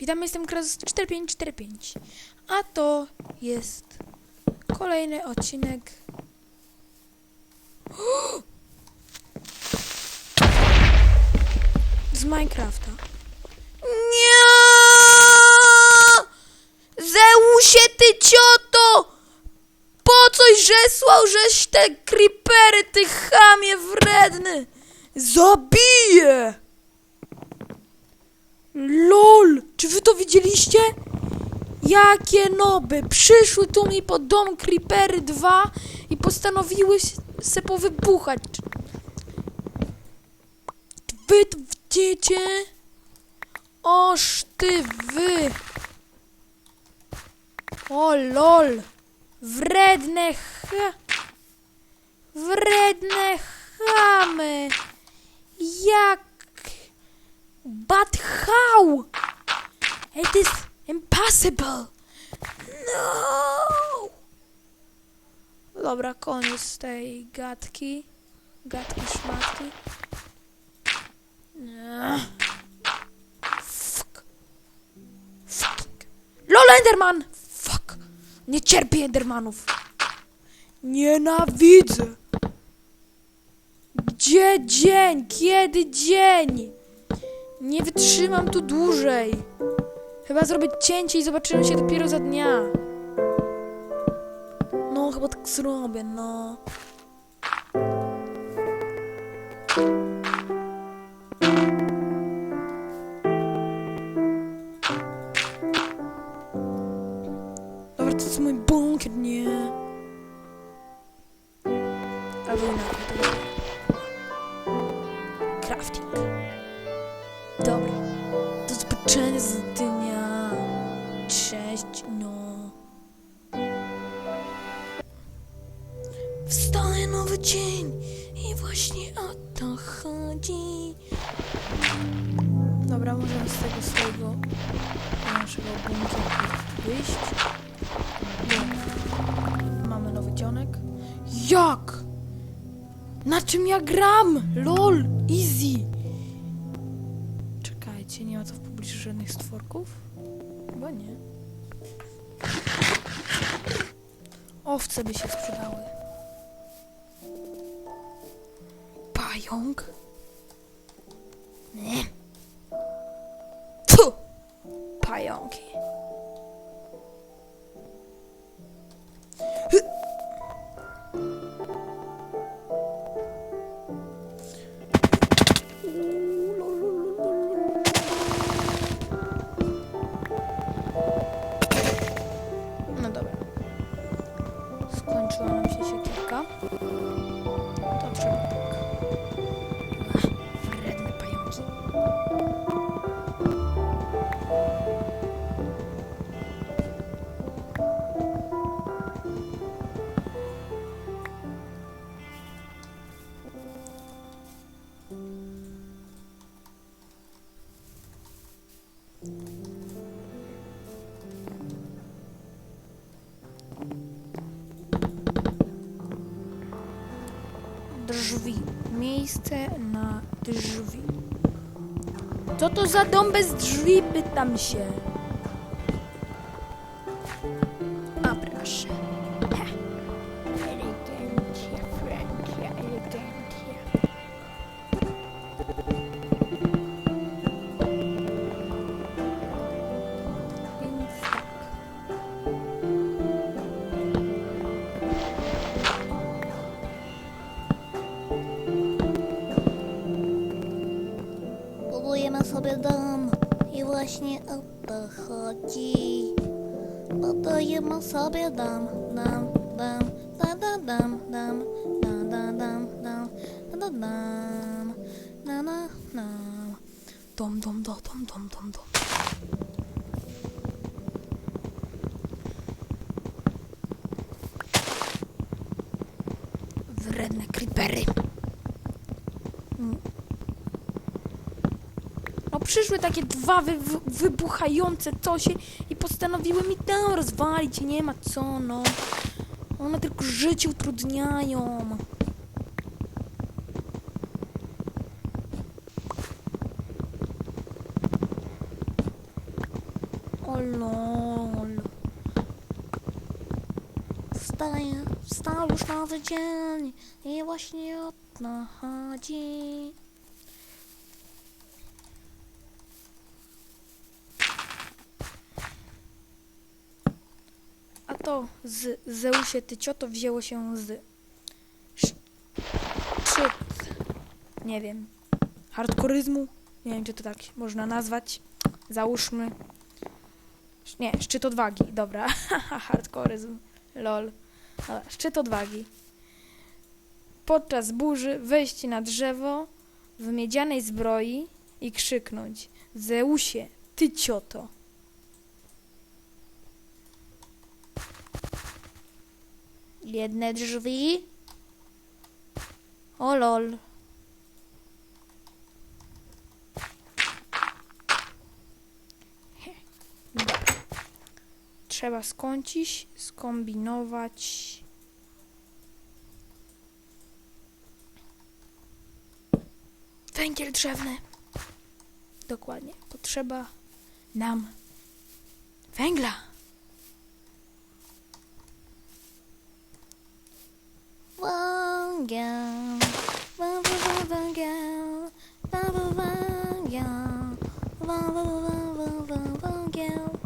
Witam, jestem Kras 4545. A to jest kolejny odcinek. Z Minecrafta. Nie! Zeusie, ty cioto! Po coś żesłał, żeś te creepery, ty chamie wredny! Zabiję! LOL! Czy wy to widzieliście? Jakie noby! Przyszły tu mi pod dom Creepery 2 i postanowiły se powybuchać. Wy to widzicie? Oż ty wy! O lol! Wredne ch... Wredne chamy! But how? It is impossible. No. Dobra, koniec tej gadki. Gadki szmatki. Nie. Fuck. Fucking. LOL Enderman! Fuck. Nie cierpię Endermanów. Nienawidzę. Gdzie dzień? Kiedy dzień? Nie wytrzymam tu dłużej. Chyba zrobię cięcie i zobaczymy się dopiero za dnia. No, chyba tak zrobię, no. Dobra, to jest mój bunkier, nie. Albo inaczej, to crafting. Za dnia. Cześć, no. Wstaje nowy dzień i właśnie o to chodzi. Dobra, możemy z tego swojego naszego bunkra wyjść. Mamy nowy dzionek. Jak? Na czym ja gram? LOL, easy. Żadnych stworków? Chyba nie. Owce by się sprzedały. Pająk? Nie. Tu! Pająki. Drzwi. Miejsce na drzwi. Co to za dom bez drzwi? Pytam się. A proszę. Sobie dom i właśnie o to chodzi. Budujemy sobie dom, dom, dom, da da dam, dam, da da dam, dam, da da dam, na na na. Dom, dom, dom, dom, dom, dom, dom. Wredne creepery. Mm. No przyszły takie dwa wy, wy, wybuchające cosie i postanowiły mi to rozwalić. Nie ma co, no. One tylko życie utrudniają. Lol. Wstaję, wstał już nowy dzień i właśnie o to chodzi. A to z Zeusie ty cioto wzięło się z szczyt, nie wiem, hardkoryzmu, nie wiem czy to tak można nazwać, załóżmy, nie, szczyt odwagi, dobra, hardkoryzm, lol, dobra, szczyt odwagi. Podczas burzy wejść na drzewo w miedzianej zbroi i krzyknąć. Zeusie, ty cioto. Jedne drzwi. O lol. Trzeba skącić, skombinować. Węgiel drzewny. Dokładnie. Potrzeba nam węgla. one girl, one one one girl, one one one girl, one one one one one girl.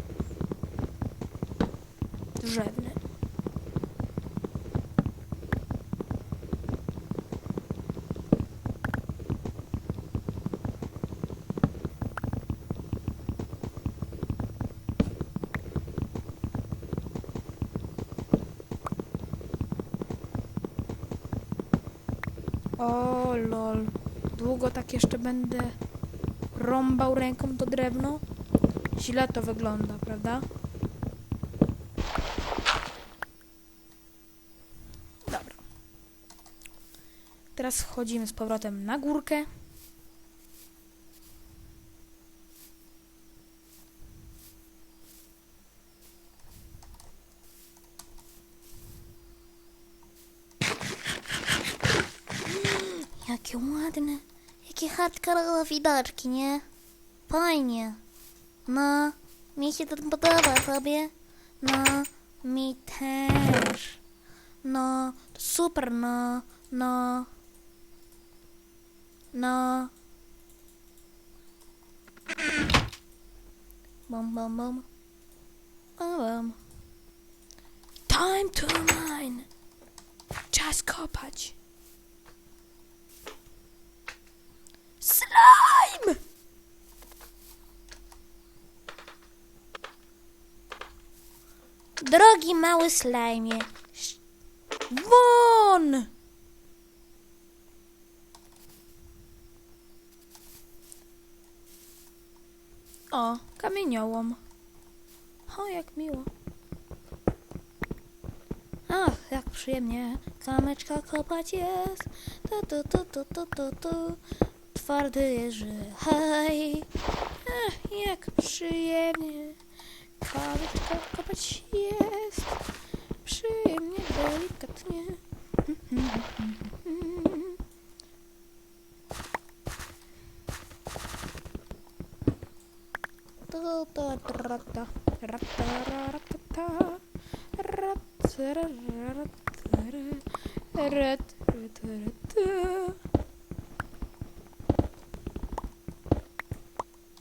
Drewny. O lol. Długo tak jeszcze będę rąbał ręką to drewno? Źle to wygląda, prawda? Dobra. Teraz wchodzimy z powrotem na górkę. Jakie ładne, jakie hardkorowe widoczki, nie? Fajnie. No, mi się to podoba sobie. No, mi też. No, super, no, no. No. Bum, bum, bum. Bum, bum. Time to mine. Czas kopać. Slime! Drogi mały slajmie. Won! O, kamieniołom. O, jak miło. Ach, jak przyjemnie. Kameczka kopać jest. Tu, tu, tu, tu. Twardy jeży. Hej. Ech, jak przyjemnie. Kaweczka kopać jest. Przyjemnie, delikatnie.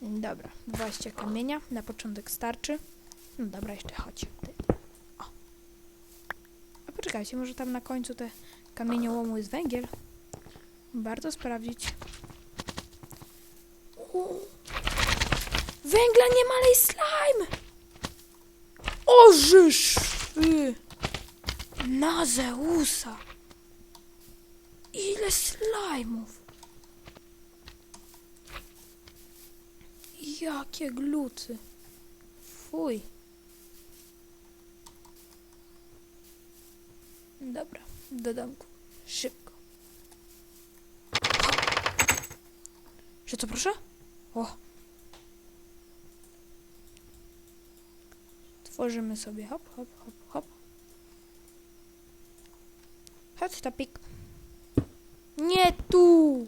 Dobra, 20 kamienia, na początek starczy. No dobra, jeszcze chodź. O. A poczekajcie, może tam na końcu te kamieniołomu jest węgiel? Warto sprawdzić. Węgla nie ma, ale jest slime! Ożysz! Wy. Na Zeusa! Ile slajmów! Jakie gluty! Fuj! Dobra, do domku. Szybko. Że co, proszę? O! Tworzymy sobie hop, hop, hop, hop. Chodź, topik. Nie tu!